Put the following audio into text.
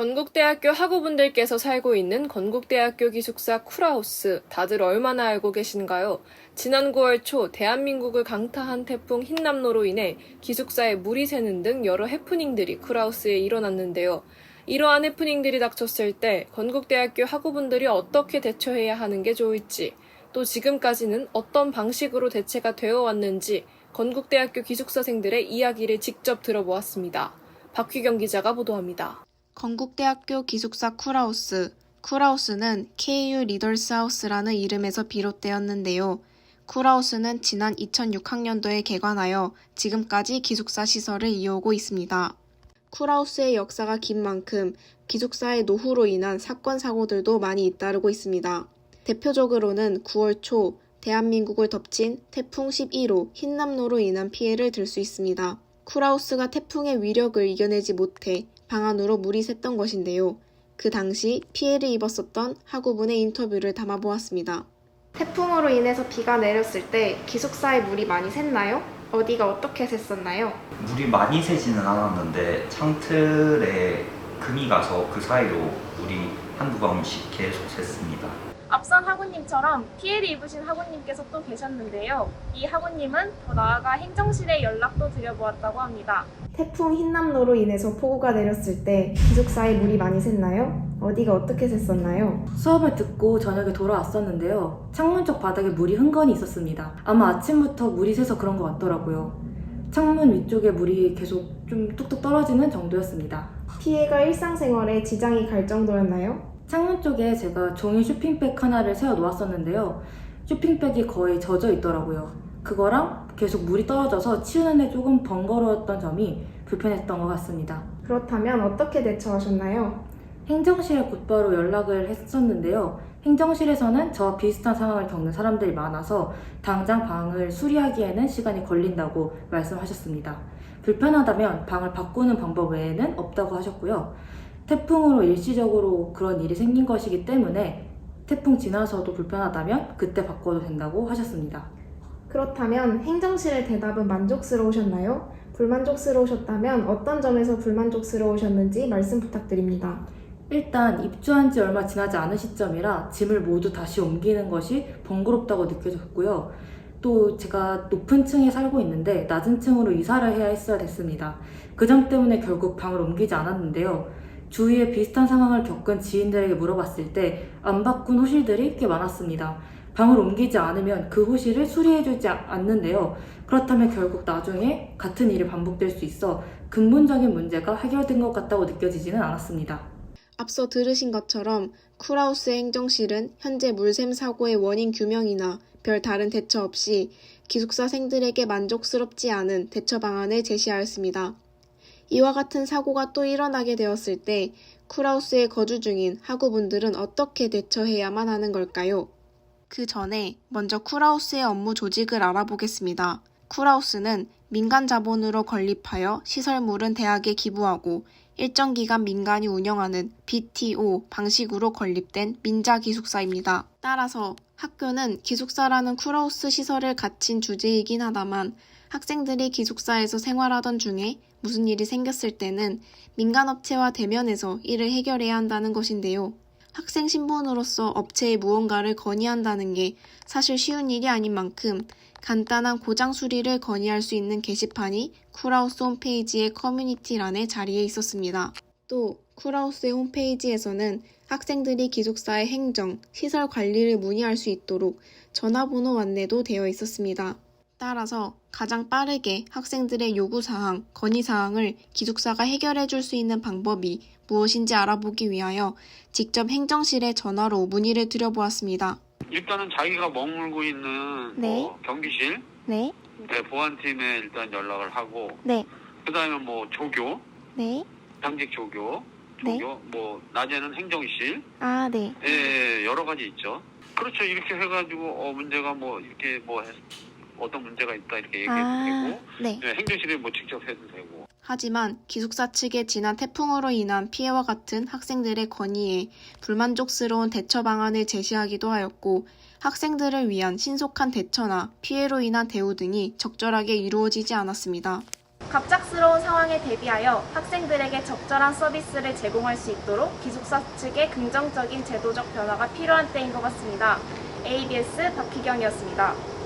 건국대학교 학우분들께서 살고 있는 건국대학교 기숙사 쿨하우스 다들 얼마나 알고 계신가요? 지난 9월 초 대한민국을 강타한 태풍 흰남노로 인해 기숙사에 물이 새는 등 여러 해프닝들이 쿨하우스에 일어났는데요. 이러한 해프닝들이 닥쳤을 때 건국대학교 학우분들이 어떻게 대처해야 하는 게 좋을지, 또 지금까지는 어떤 방식으로 대체가 되어 왔는지 건국대학교 기숙사생들의 이야기를 직접 들어보았습니다. 박휘경 기자가 보도합니다. 건국대학교 기숙사 쿨하우스. 쿨하우스는 KU 리더스 하우스라는 이름에서 비롯되었는데요. 쿨하우스는 지난 2006학년도에 개관하여 지금까지 기숙사 시설을 이어오고 있습니다. 쿨하우스의 역사가 긴 만큼 기숙사의 노후로 인한 사건 사고들도 많이 잇따르고 있습니다. 대표적으로는 9월 초 대한민국을 덮친 태풍 11호 흰남노로 인한 피해를 들 수 있습니다. 쿨하우스가 태풍의 위력을 이겨내지 못해 방 안으로 물이 샜던 것인데요. 그 당시 피해를 입었었던 학우분의 인터뷰를 담아보았습니다. 태풍으로 인해서 비가 내렸을 때 기숙사에 물이 많이 샜나요? 어디가 어떻게 샜었나요? 물이 많이 새지는 않았는데 창틀에 금이 가서 그 사이로 물이 한두 방울씩 계속 샜습니다. 앞선 학우님처럼 피해를 입으신 학우님께서 또 계셨는데요. 이 학우님은 더 나아가 행정실에 연락도 드려보았다고 합니다. 태풍 흰남노로 인해서 폭우가 내렸을 때 기숙사에 물이 많이 샜나요? 어디가 어떻게 샜었나요? 수업을 듣고 저녁에 돌아왔었는데요. 창문 쪽 바닥에 물이 흥건히 있었습니다. 아마 아침부터 물이 새서 그런 것 같더라고요. 창문 위쪽에 물이 계속 좀 뚝뚝 떨어지는 정도였습니다. 피해가 일상생활에 지장이 갈 정도였나요? 창문 쪽에 제가 종이 쇼핑백 하나를 세워 놓았었는데요. 쇼핑백이 거의 젖어 있더라고요. 그거랑 계속 물이 떨어져서 치우는데 조금 번거로웠던 점이 불편했던 것 같습니다. 그렇다면 어떻게 대처하셨나요? 행정실에 곧바로 연락을 했었는데요. 행정실에서는 저와 비슷한 상황을 겪는 사람들이 많아서 당장 방을 수리하기에는 시간이 걸린다고 말씀하셨습니다. 불편하다면 방을 바꾸는 방법 외에는 없다고 하셨고요. 태풍으로 일시적으로 그런 일이 생긴 것이기 때문에 태풍 지나서도 불편하다면 그때 바꿔도 된다고 하셨습니다. 그렇다면 행정실의 대답은 만족스러우셨나요? 불만족스러우셨다면 어떤 점에서 불만족스러우셨는지 말씀 부탁드립니다. 일단 입주한 지 얼마 지나지 않은 시점이라 짐을 모두 다시 옮기는 것이 번거롭다고 느껴졌고요. 또 제가 높은 층에 살고 있는데 낮은 층으로 이사를 해야 했어야 됐습니다. 그 점 때문에 결국 방을 옮기지 않았는데요. 주위에 비슷한 상황을 겪은 지인들에게 물어봤을 때 안 바꾼 호실들이 꽤 많았습니다. 방을 옮기지 않으면 그 호실을 수리해주지 않는데요. 그렇다면 결국 나중에 같은 일이 반복될 수 있어 근본적인 문제가 해결된 것 같다고 느껴지지는 않았습니다. 앞서 들으신 것처럼 쿨하우스의 행정실은 현재 물샘 사고의 원인 규명이나 별 다른 대처 없이 기숙사생들에게 만족스럽지 않은 대처 방안을 제시하였습니다. 이와 같은 사고가 또 일어나게 되었을 때 쿨하우스에 거주 중인 학우분들은 어떻게 대처해야만 하는 걸까요? 그 전에 먼저 쿨하우스의 업무 조직을 알아보겠습니다. 쿨하우스는 민간 자본으로 건립하여 시설물은 대학에 기부하고 일정 기간 민간이 운영하는 BTO 방식으로 건립된 민자 기숙사입니다. 따라서 학교는 기숙사라는 쿨하우스 시설을 갖춘 주제이긴 하다만 학생들이 기숙사에서 생활하던 중에 무슨 일이 생겼을 때는 민간업체와 대면해서 이를 해결해야 한다는 것인데요. 학생 신분으로서 업체에 무언가를 건의한다는 게 사실 쉬운 일이 아닌 만큼 간단한 고장 수리를 건의할 수 있는 게시판이 쿨하우스 홈페이지의 커뮤니티란에 자리해 있었습니다. 또 쿨하우스의 홈페이지에서는 학생들이 기숙사의 행정, 시설 관리를 문의할 수 있도록 전화번호 안내도 되어 있었습니다. 따라서 가장 빠르게 학생들의 요구사항, 건의사항을 기숙사가 해결해 줄 수 있는 방법이 무엇인지 알아보기 위하여 직접 행정실에 전화로 문의를 드려보았습니다. 일단은 자기가 머물고 있는 네. 뭐 경비실, 네, 네, 보안팀에 일단 연락을 하고 네, 그 다음에 뭐 조교, 네, 당직 조교, 네. 조교, 뭐 낮에는 행정실, 아, 네, 예, 여러 가지 있죠. 그렇죠. 이렇게 해가지고 어 문제가 뭐 이렇게 뭐 해- 어떤 문제가 있다 이렇게 얘기해도 되고, 네. 네, 행정실에 뭐 직접 해도 되고. 하지만 기숙사 측의 지난 태풍으로 인한 피해와 같은 학생들의 건의에 불만족스러운 대처 방안을 제시하기도 하였고 학생들을 위한 신속한 대처나 피해로 인한 대우 등이 적절하게 이루어지지 않았습니다. 갑작스러운 상황에 대비하여 학생들에게 적절한 서비스를 제공할 수 있도록 기숙사 측의 긍정적인 제도적 변화가 필요한 때인 것 같습니다. ABS 박희경이었습니다.